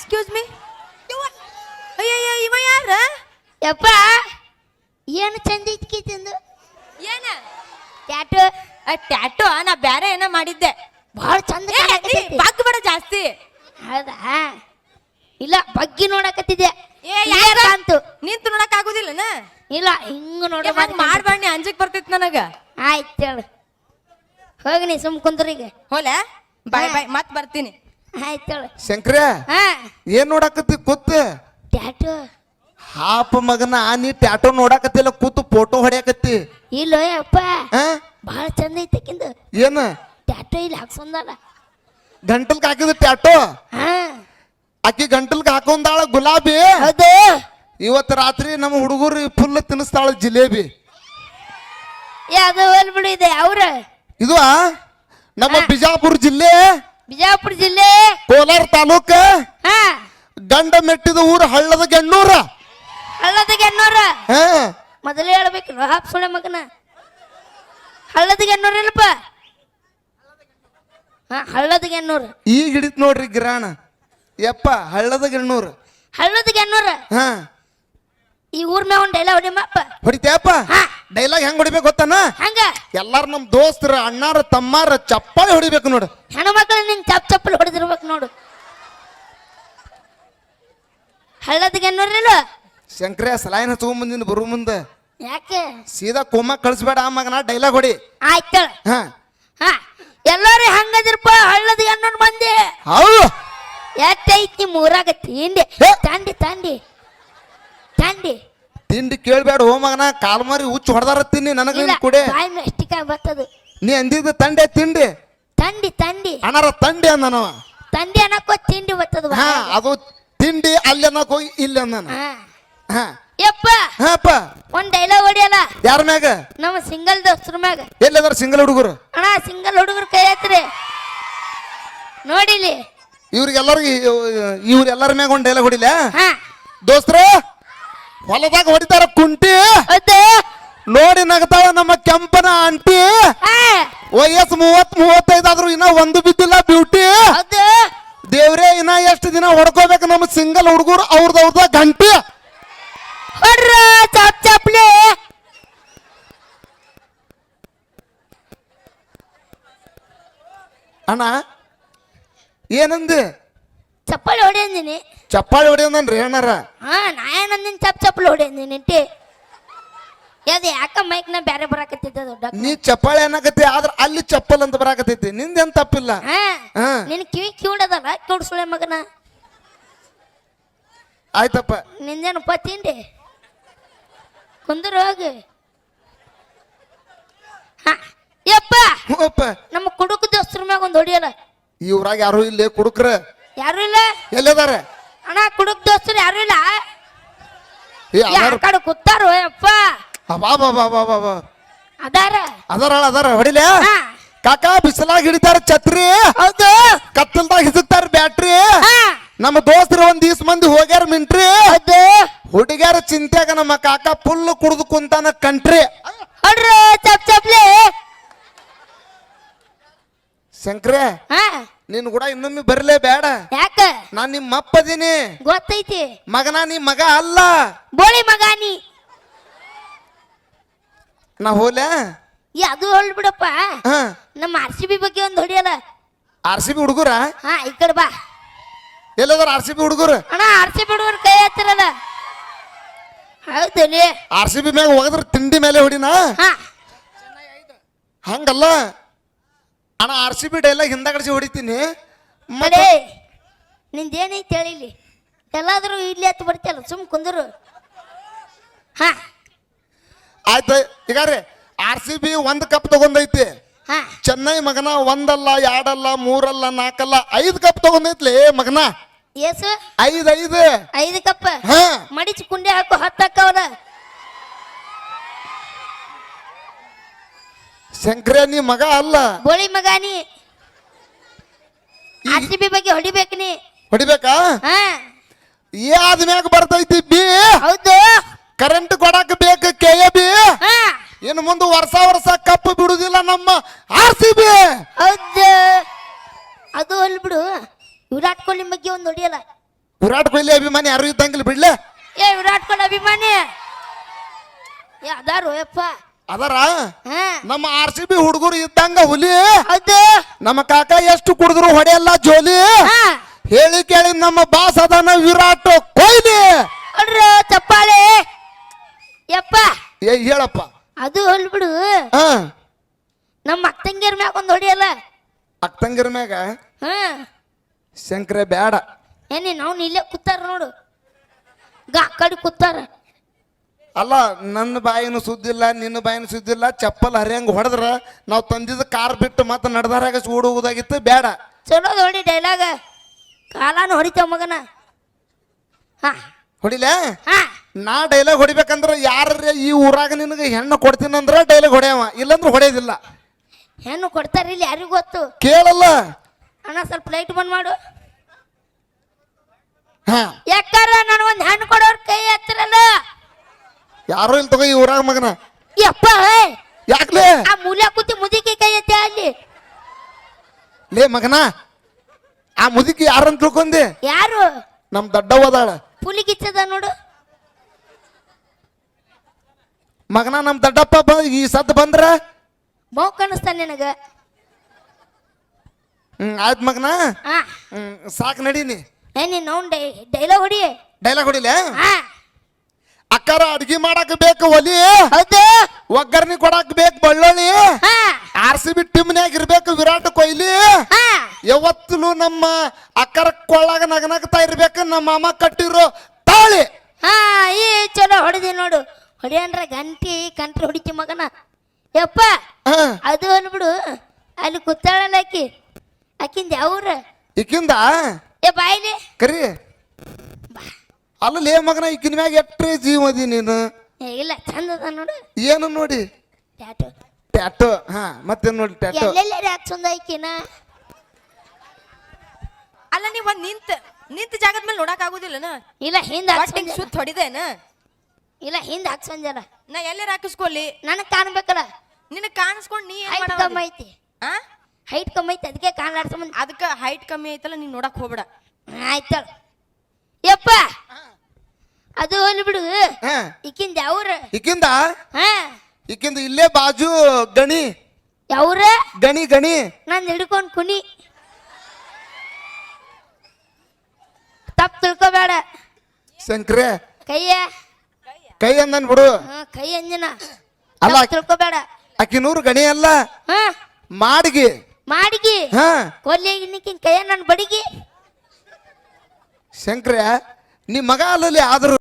Excuse me ಅಯ್ಯಯ್ಯ ಇವ ಯಾರ? ಯಪ್ಪ ಏನು ಚಂದ ತಿಂದು? ಏನ? ಆ ಟ್ಯಾಟೋ ನಾ ಬ್ಯಾರೆ ಏನೋ ಮಾಡಿದ್ದೆ. ಭಾಳ ಚಂದ. ಬಾಕ್ ಬೇಡ ಜಾಸ್ತಿ. ಹೌದಾ? ಇಲ್ಲ ಬಗ್ಗಿ ನೋಡಕತ್ತಿದ್ದೆ. ಏ ಯಾರ ಅಂತು. ನಿಂತು ನೋಡಕ್ ಆಗುದಿಲ್ಲನ ಇಲ್ಲ ಹಿಂಗ ನೋಡ ಮಾಡ್ಬೇಡ ಅಂಜಕ್ ಬರ್ತೈತಿ ನನಗ. ಆಯ್ತು ಹೇಳು. ಹೋಗಿ ನೀ ಸುಮ್ ಕುಂದ್ರಿಗೆ ಹೋಲ ಬಾಯ್ ಬಾಯ್ ಮತ್ ಬರ್ತೀನಿ. ಶಂಕ್ರ ಹಾ. ಏನ್ ನೋಡಾಕತ್ತಿ? ಕೂತ್. ಟ್ಯಾಟು ಹಾಪ ಮಗನ ನೀ ಟ್ಯಾಟೋ ನೋಡಾಕತ್ತಿಲ್ಲ ಕೂತು ಫೋಟೋ ಹೊಡ್ಯಾಕತ್ತಿ. ಇಲ್ಲ ಅಪ್ಪ ಆ? ಭಾಳ ಚಂದ ಐತಕಿಂದು ಏನ? ಟ್ಯಾಟೋ ಇಲ್ಲಿ ಹಾಕ್ಸೊಂದಲ್ಲ ಗಂಟಲ್ಕ್ ಹಾಕಿದ ಟ್ಯಾಟೋ ಹಾ. ಆಕಿ ಗಂಟಲ್ಕ್ ಹಾಕೊಂಡಾಳ ಗುಲಾಬಿ? ಹೌದು. ಇವತ್ತು ರಾತ್ರಿ ನಮ್ಮ ಹುಡುಗರು ಫುಲ್ ತಿನ್ನಿಸ್ತಾಳ ಜಿಲೇಬಿ. ಏ ಅದು ಹೋಲ್ ಬಿಡು ಇದೆ ಅವ್ರ. ಇದು ಆ? ನಮ್ಮ ಬಿಜಾಪುರ ಜಿಲ್ಲೆ? ಬಿಜಾಪುರ ಜಿಲ್ಲೆ? ಕೋಲಾರ ತಾಲೂಕ? ಹಾ. ಗಂಡ ಮೆಟ್ಟಿದ ಊರು ಹಳ್ಳದ ಗೆಣ್ಣೂರ? ಹಳ್ಳದ ಗೆಣ್ಣೂರ? ಹಾ. ಮೊದಲೇ ಹೇಳ್ಬೇಕು ಹಾಪ್ ಸುಳೆ ಮಗನ. ಹಳ್ಳದ ಗೆಣ್ಣೂರ ಇಲ್ಲಪ್ಪ ಹಳ್ಳದ ಹಳ್ಳದಿಗೆ ಈ ಈಗ ಹಿಡಿತ್ ನೋಡ್ರಿ ಗ್ರಾಣ. ಯಪ್ಪ ಹಳ್ಳದ ಗೆಣ್ಣೂರು. ಹಳ್ಳದ ಗೆಣ್ಣೂರ? ಹಾ. ಈ ಊರ್ ಮ್ಯಾಗ ಒಂದು ಡೈಲಾಗ್ ಹೊಡಿಮಪ್ಪ ಹೊಡಿತೇಪ್ಪ ಹಾ. ಡೈಲಾಗ್ ಹೆಂಗ್ ಹೊಡಿಬೇಕು ಗೊತ್ತಾನ? ಹಂಗ? ಎಲ್ಲಾರು ನಮ್ ದೋಸ್ತರ ಅಣ್ಣಾರ ತಮ್ಮಾರ ಚಪ್ಪಾಳಿ ಹೊಡಿಬೇಕು ನೋಡು. ಹೆಣ್ಮಕ್ಳು ನಿಂಗೆ ಚಪ್ ಚಪ್ಪಲಿ ಹೊಡೆದಿರ್ಬೇಕು ನೋಡು. ಹಳ್ಳದಿಗೆ ನೋಡ್ರಿಲ್ಲ ಶಂಕರೇ ಸಲಾಯನ ತಗೊಂಬಂದಿನ ಬರು ಮುಂದೆ. ಯಾಕೆ? ಸೀದಾ ಕೋಮ ಕಳಿಸ್ಬೇಡ ಆ ಮಗನ ಡೈಲಾಗ್ ಹೊಡಿ. ಆಯ್ತಳ ಹಾ. ಹಾ. ಎಲ್ಲಾರು ಹಂಗದಿರ್ಪ ಹಳ್ಳದಿಗೆ ಅನ್ನೋರ್ ಮಂದಿ? ಹೌದು. ಎತ್ತೈತಿ ನಿಮ್ಮ ಊರಾಗ ತಿಂಡಿ. ತಂಡಿ ತಂಡಿ. ತಂಡಿ. ತಿಂಡಿ ಕೇಳ್ಬೇಡ ಹೋ ಮಗನ ಕಾಲ್ಮಾರಿ ಹುಚ್ಚು ಹೊಡೆದಾರ ತಿನ್ನಿ ನನಗೆ ಇಲ್ಲ ಕುಡೆ. ಬಾಯಿ ಅಷ್ಟಿಕಾಯಿ ಬರ್ತದು. ನೀ ಅಂದಿದ್ದು ತಂಡೆ ತಿಂಡಿ? ತಂಡಿ ತಂಡಿ. ಅನಾರ ತಂಡಿ ಅಂದನವ ತಂಡಿ ಅನ್ನಕ್ಕೋ ತಿಂಡಿ ಬರ್ತದ ಹಾ ಅದು ತಿಂಡಿ ಅಲ್ಲಿ ಅನ್ನಕ್ ಹೋಗಿ ಇಲ್ಲಿ ಅಂದನ. ಹಾ. ಹಾ. ಯಪ್ಪ. ಹಾಪ ಒಂದ್ ಡೈಲಾಗ್ ಹೊಡಿಯಲ್ಲ? ಯಾರ ಮ್ಯಾಗ? ನಮ್ಮ ಸಿಂಗಲ್ ದೋಸ್ತರ ಮ್ಯಾಗ. ಎಲ್ಲದಾರ ಸಿಂಗಲ್ ಹುಡುಗರು? ಅಣ್ಣ ಸಿಂಗಲ್ ಹುಡುಗರು ಕೈ ಹತ್ರಿ ನೋಡಿಲಿ. ಇವ್ರಿಗೆಲ್ಲರಿಗೆ ಇವ್ರೆಲ್ಲರ ಮ್ಯಾಗ ಒಂದ್ ಡೈಲಾಗ್ ಹೊಡಿಲ್ಲ ಹಾ. ದೋಸ್ತ್ರ? ಹೊಲದಾಗ ಹೊಡಿತಾರ ಕುಂಟಿ? ನೋಡಿ ನಗತಾಳ ನಮ್ಮ ಕೆಂಪನ ಆಂಟಿ. ವಯಸ್ಸು ಮೂವತ್ ಮೂವತ್ತೈದು ಆದ್ರೂ ಇನ್ನ ಒಂದು ಬಿದ್ದಿಲ್ಲ ಬ್ಯೂಟಿ. ದೇವ್ರೇ ಇನ್ನ ಎಷ್ಟು ದಿನ ಹೊಡ್ಕೋಬೇಕು ನಮ್ಮ ಸಿಂಗಲ್ ಹುಡುಗರು ಅವ್ರದ್ದು ಅವ್ರದ ಗಂಟಿ. ಚಾಪ್ಲಿ. ಅಣ್ಣ ಏನಂದಿ? ಚಪ್ಪಲಿ ಹೊಡಿ ಅಂದಿನಿ. ಚಪ್ಪಾಳಿ ಹೊಡಿಯೋದನ್ರಿ ಏನಾರ? ಹಾ ನಾ ಏನಂದಿನಿ ಚಪ್ ಚಪ್ಪಲಿ ಹೊಡಿ ನಿಂಟಿ ಯಾವ್ದು ಯಾಕ ಮೈಕ್ನ ಬ್ಯಾರೆ ಬರಾಕತ್ತಿದ್ದ ಡಾಕ್ಟರ್ ನೀ ಚಪ್ಪಾಳಿ ಅನ್ನಕತ್ತಿ ಆದ್ರ ಅಲ್ಲಿ ಚಪ್ಪಲ್ ಅಂತ ಬರಾಕತ್ತೈತಿ. ನಿಂದೇನ್ ತಪ್ಪಿಲ್ಲ? ಹಾ ಹಾ. ನಿನ್ ಕಿವಿ ಕಿವಿಡದಲ್ಲ ಕಿವಿಡ್ ಸುಳೆ ಮಗನ. ಆಯ್ತಪ್ಪ. ನಿಂದೇನಪ್ಪ ತಿಂಡಿ? ಕುಂದ್ರ ಹೋಗಿ. ಹಾ ಯಪ್ಪ! ಹ್ಞೂಪ್ಪ. ನಮ್ಮ ಕುಡುಕ ದೋಸ್ತರ ಮ್ಯಾಗ ಒಂದು ಹೊಡಿಯಲ್ಲ. ಇವ್ರಾಗ ಯಾರು ಇಲ್ಲೇ ಕುಡುಕ್ರ? ಯಾರು ಇಲ್ಲ? ಎಲ್ಲಿದಾರ? ಅಣ್ಣ ಕುಡುಕ್ ದೋಸ್ತರು ಯಾರು ಇಲ್ಲ? ಏ ಯಾ ಅದಾರ. ಕಡೆ ಕೂತಾರೋ ಅಪ್ಪ ಬಾ ಬಾ ಬಾ ಬಾ ಬಾ ಬಾ. ಅದಾರ? ಅದಾರ ಅದಾರ ಹೊಡಿಲೆ? ಹಾ. ಕಾಕ ಬಿಸಿಲಾಗ ಹಿಡಿತಾರ ಛತ್ರಿ? ಹೌದು. ಕತ್ತಲ್ದಾಗ ಹಿಸುತ್ತಾರ ಬ್ಯಾಟ್ರಿ? ಹಾ. ನಮ್ಮ ದೋಸ್ತರು ಒಂದ್ ಈಸ್ ಮಂದಿ ಹೋಗ್ಯಾರ ಮಿಂಟ್ರಿ? ಹುಡುಗ್ಯಾರ ಚಿಂತ್ಯಾಗ ನಮ್ಮ ಕಾಕ ಫುಲ್ ಕುಡ್ದು ಕುಂತಾನ ಕಂಟ್ರಿ. ಹೊಡ್ರ ಚಪ್ ಚಪ್ಲಿ. ಶಂಕ್ರೆ ಹಾ. ನಿನ್ ಕೂಡ ಇನ್ನೊಮ್ಮೆ ಬರ್ಲೇ ಬೇಡ ಯಾಕ? ನಾನ್ ನಿಮ್ಮ ಅಪ್ಪದೀನಿ ಗೊತ್ತೈತಿ. ಮಗನ ನೀ ಮಗ ಅಲ್ಲ. ಬೋಳಿ ಮಗ ನೀ. ನಾ ಹೋಲೆ ಏ ಅದು ಹೊಳ್ ಬಿಡಪ್ಪ. ಹಾ. ನಮ್ಮ ಆರ್ ಸಿ ಬಿ ಬಗ್ಗೆ ಒಂದು ಹೊಡಿಯಲ್ಲ ಆರ್ ಸಿ ಬಿ ಹುಡುಗರ? ಹಾ ಈ ಕಡೆ ಬಾ. ಎಲ್ಲದಾರ ಆರ್ ಸಿ ಬಿ ಹುಡುಗರು? ಅಣ್ಣ ಆರ್ ಸಿ ಬಿ ಹುಡುಗರು ಕೈ ಹತ್ತಿರಲ್ಲ ಹೌದಲ್ಲಿ ಆರ್ ಸಿ ಬಿ ಮ್ಯಾಗ ಹೋಗದ್ರ ತಿಂಡಿ ಮೇಲೆ ಹೊಡಿನಾ? ಹಾ. ಹಂಗಲ್ಲ. ಅಣ್ಣ ಆರ್ ಸಿ ಬಿ ಡೈಲಾಗ್ ಹಿಂದಗಡಿಸಿ ಹೊಡಿತೀನಿ. ಮತ್ತ ನಿಂದೇನೈತೆ ನಿಂದೇನೈತಿ ಹೇಳಿಲಿ ಎಲ್ಲಾದರೂ ಇಲ್ಲಿ ಹತ್ತು ಬರ್ತಿಯಲ್ಲ ಸುಮ್ ಕುಂದರು. ಹಾ. ಆಯ್ತು ಈಗ ರೀ ಆರ್ ಸಿ ಬಿ ಒಂದು ಕಪ್ ತಗೊಂಡೈತಿ. ಹಾ. ಚೆನ್ನೈ ಮಗನ ಒಂದಲ್ಲ ಎರಡಲ್ಲ ಮೂರಲ್ಲ ನಾಲ್ಕಲ್ಲ ಐದು ಕಪ್ ತಗೊಂಡೈತ್ಲಿ ಮಗನ? ಏಸು? ಐದು ಐದು. ಐದು ಕಪ್ಪ ಹಾ. ಮಡಿಚಿ ಕುಂಡೆ ಹಾಕು ಹತ್ತು ಹಾಕವ್ರ ಶಂಕರೇ ನೀ ಮಗ ಅಲ್ಲ. ಬೋಳಿ ಮಗ ನೀ. ಆರ್ ಸಿ ಬಿ ಬಗ್ಗೆ ಹೊಡಿಬೇಕು ನೀ. ಹೊಡಿಬೇಕಾ? ಹಾ. ಯಾವ್ದ ಮ್ಯಾಗ ಬರ್ತೈತಿ ಬಿ. ಹೌದು. ಕರೆಂಟ್ ಕೊಡಕ್ ಬೇಕು ಕೆ ಎ ಬಿ ಹಾ. ಇನ್ನು ಮುಂದೆ ವರ್ಷ ವರ್ಷ ಕಪ್ ಬಿಡುದಿಲ್ಲ ನಮ್ಮ ಆರ್ ಸಿ ಬಿ. ಹೌದು. ಅದು ಅಲ್ಲಿ ಬಿಡು. ವಿರಾಟ್ ಕೊಹ್ಲಿ ಬಗ್ಗೆ ಒಂದು ಹೊಡಿಯಲ್ಲ. ವಿರಾಟ್ ಕೊಹ್ಲಿ ಅಭಿಮಾನಿ ಯಾರು ಇದ್ದಂಗಿಲ್ಲ ಬಿಡ್ಲೆ. ಏ ವಿರಾಟ್ ಕೊಹ್ಲಿ ಅಭಿಮಾನಿ. ಏ ಅದಾರು ಯಪ್ಪ. ಅದರ ಹಾ. ನಮ್ಮ ಆರ್ ಸಿ ಬಿ ಹುಡುಗರು ಇದ್ದಂಗ ಹುಲಿ. ನಮ್ಮ ಕಾಕ ಎಷ್ಟು ಕುಡಿದ್ರು ಹೊಡೆಯಲ್ಲ ಜೋಲಿ. ಹಾ. ಹೇಳಿ ಕೇಳಿ ನಮ್ಮ ಬಾಸ್ ಅದನ್ನ ವಿರಾಟ್ ಕೊಹ್ಲಿ. ಚಪ್ಪಾಳೆ. ಯಪ್ಪ. ಹೇಳಪ್ಪ. ಅದು ಹೊಲ್ಬಿಡು ಹಾ. ನಮ್ಮ ಅಕ್ಕಂಗಿರ ಮ್ಯಾಗ ಒಂದು ಹೊಡಿಯಲ್ಲ. ಅಕ್ಕಂಗಿರ ಮ್ಯಾಗ? ಹಾ. ಶಂಕರ ಬೇಡ ಏನೇ ನಾವು ಇಲ್ಲೇ ಕೂತಾರ ನೋಡು. ಕಡೆ ಕೂತಾರ. ಅಲ್ಲ ನನ್ನ ಬಾಯಿನೂ ಸುದ್ದಿಲ್ಲ ನಿನ್ನ ಬಾಯಿನ ಸುದ್ದಿಲ್ಲ ಚಪ್ಪಲ್ ಹರಿಯಂಗ್ ಹೊಡೆದ್ರ ನಾವು ತಂದಿದ್ದ ಕಾರ್ ಬಿಟ್ಟು ಮತ್ತೆ ನಡೆದಾರಾಗ ಓಡೋಗುದಾಗಿತ್ತು ಬೇಡ. ಚಲೋ ಹೊಡಿ ಡೈಲಾಗ. ಕಾಲಾನು ಹೊಡಿತಾವ ಮಗನ. ಹಾ. ಹೊಡಿಲ? ಹಾ. ನಾ ಡೈಲಾಗ್ ಹೊಡಿಬೇಕಂದ್ರ ಯಾರ ಈ ಊರಾಗ ನಿನಗೆ ಹೆಣ್ಣು ಕೊಡ್ತೀನಂದ್ರ ಡೈಲಾಗ್ ಹೊಡೆಯವ ಇಲ್ಲಂದ್ರ ಹೊಡೆಯೋದಿಲ್ಲ. ಹೆಣ್ಣು ಕೊಡ್ತಾರ ಇಲ್ಲಿ ಯಾರಿಗೂ ಗೊತ್ತು. ಕೇಳಲ್ಲ. ಅಣ್ಣ ಸ್ವಲ್ಪ ಲೈಟ್ ಬಂದ್ ಮಾಡು. ಹಾ. ಯಾಕಾರ ನಾನು ಒಂದು ಹೆಣ್ಣು ಯಾರು ಇಲ್ಲ ತಗೋ ಈ ಊರಾಗ ಮಗನ? ಯಪ್ಪ ಯಾಕ್ಲೆ? ಆ ಮೂಲೆ ಕೂತಿ ಮುದುಕಿ ಕೈ ಎತ್ತೆ ಅಲ್ಲಿ. ಲೇ ಮಗನ ಆ ಮುದುಕಿ ಯಾರಂತ ತಿಳ್ಕೊಂಡಿ? ಯಾರು? ನಮ್ ದಡ್ಡವದಾಳ ಪುಲಿ ಕಿಚ್ಚದ ನೋಡು. ಮಗನ ನಮ್ ದೊಡ್ಡಪ್ಪ ಬ ಈ ಸದ್ದು ಬಂದ್ರ? ಮೌ ಕಾಣಿಸ್ತಾನ ನಿನಗ. ಹ್ಮ್ ಆಯ್ತು ಮಗನ. ಹಾ ಹ್ಮ್ ಸಾಕ್ ನಡೀನಿ. ಏ ನೀನ್ ಅವ್ನ್ ಡೈ ಡೈಲಾಗ್ ಹೊಡಿ. ಡೈಲಾಗ್ ಹೊಡಿಲೇ? ಹಾ ಅಕ್ಕಾರ ಅಡ್ಗಿ ಮಾಡಕ್ ಬೇಕು ಒಲಿ. ಅದೇ ಒಗ್ಗರ್ನಿ ಕೊಡಕ್ ಬೇಕು ಬಳ್ಳೊಳ್ಳಿ. ಹಾ. ಆರ್ ಸಿ ಬಿ ಟೀಮ್ನ್ಯಾಗ ಇರ್ಬೇಕು ವಿರಾಟ್ ಕೊಹ್ಲಿ. ಹಾ. ಯಾವತ್ತೂ ನಮ್ಮ ಅಕ್ಕರ ಕೊಳ್ಳಾಗ ನಗನಗ್ತಾ ಇರ್ಬೇಕು ನಮ್ಮ ಮಾಮ ಕಟ್ಟಿರೋ ತಾಳಿ. ಹಾ ಈ ಚಲೋ ಹೊಡೆದಿ ನೋಡು. ಹೊಡಿಯನ್ರ ಗಂಟಿ ಕಂಟ್ರಿ ಹೊಡಿತಿ ಮಗನ. ಯಪ್ಪ ಅದು ಅನ್ಬಿಡು. ಅಲ್ಲಿ ಕೂತಾಳಲ್ಲ ಆಕಿ. ಆಕಿಂದ ಅವ್ರ ಇಕ್ಕಿಂದ ಏ ಬಾಯ್ಲಿ. ಕರಿ. ಅಲ್ಲೇ ಮಗನ ಈಗಿನ ಮ್ಯಾಗ ಜೀವ ಜೀವದಿ ನೀನು? ಏ ಇಲ್ಲ ಚಂದ ಅದ ನೋಡು. ಏನು ನೋಡಿ? ಟ್ಯಾಟು ಟ್ಯಾಟೋ ಹಾ ಮತ್ತೇನ್ ನೋಡಿ ಟ್ಯಾಟೋ ಎಲ್ಲೆಲ್ಲ ಯಾಕೆ ಚಂದ ಆಕಿನ ಅಲ್ಲ ನೀವ್ ಒಂದ್ ನಿಂತ ನಿಂತ ಜಾಗದ ಮೇಲೆ ನೋಡಕ್ ಆಗುದಿಲ್ಲನ? ಇಲ್ಲ ಹಿಂದ ಬಟ್ ಹಿಂಗ್ ಸುತ್ತ ಹೊಡಿದೇನ? ಇಲ್ಲ ಹಿಂದ ಹಾಕ್ಸಂಜಲ್ಲ ನಾ ಎಲ್ಲಾರ ಹಾಕಿಸ್ಕೊಲ್ಲಿ ನನಗ್ ಕಾಣ್ಬೇಕಲ್ಲ. ನಿನಗ್ ಕಾಣಿಸ್ಕೊಂಡ್ ನೀ ಏನ್ ಹೈಟ್ ಮಾಡವ ಕಮ್ಮಿ ಐತಿ. ಆ? ಹೈಟ್ ಕಮ್ಮಿ ಐತಿ ಅದಕ್ಕೆ ಕಾಣ್ಲಾಡ್ಸಂಬಂದ್ ಅದಕ್ಕ ಹೈಟ್ ಕಮ್ಮಿ ಐತಲ್ಲ ನೀನ್ ನೋಡಕ್ ಹೋಗ್ಬೇಡ. ಆಯ್ತಳ ಯಪ್ಪ. ಅದು ಬಿಡು. ಹಾ. ಇಕ್ಕಿಂದ ಯಾವ್ರ ಇಕ್ಕಿಂದ? ಹಾ. ಇಕ್ಕಿಂದ ಇಲ್ಲೇ ಬಾಜು ಗಣಿ. ಯಾವ್ರ ಗಣಿ ಗಣಿ. ನಾನು ಹಿಡ್ಕೊಂಡು ಕುನಿ ತಪ್ಪು ತಿಳ್ಕೊಬೇಡ. ಶಂಕ್ರೆ. ಕೈಯ. ಕೈ ಅಂದನ್ ಬಿಡು. ಹಾ ಕೈ ಅಂಜನ ಅಲ್ಲ. ತಪ್ಪು ತಿಳ್ಕೊಬೇಡ. ಅಕ್ಕಿನೂರು ಗಣಿ ಅಲ್ಲ. ಹಾ. ಮಾಡಿಗಿ. ಮಾಡಿಗಿ. ಹಾ. ಕೊಲ್ಲಿ ಇನ್ನಿಕ್ಕಿನ ಕೈಯ ನನ್ನ ಬಡಿಗಿ. ಶಂಕ್ರೆ ನಿಮ್ಮ ಮಗ ಅಲ್ಲಲ್ಲಿ ಆದ್ರು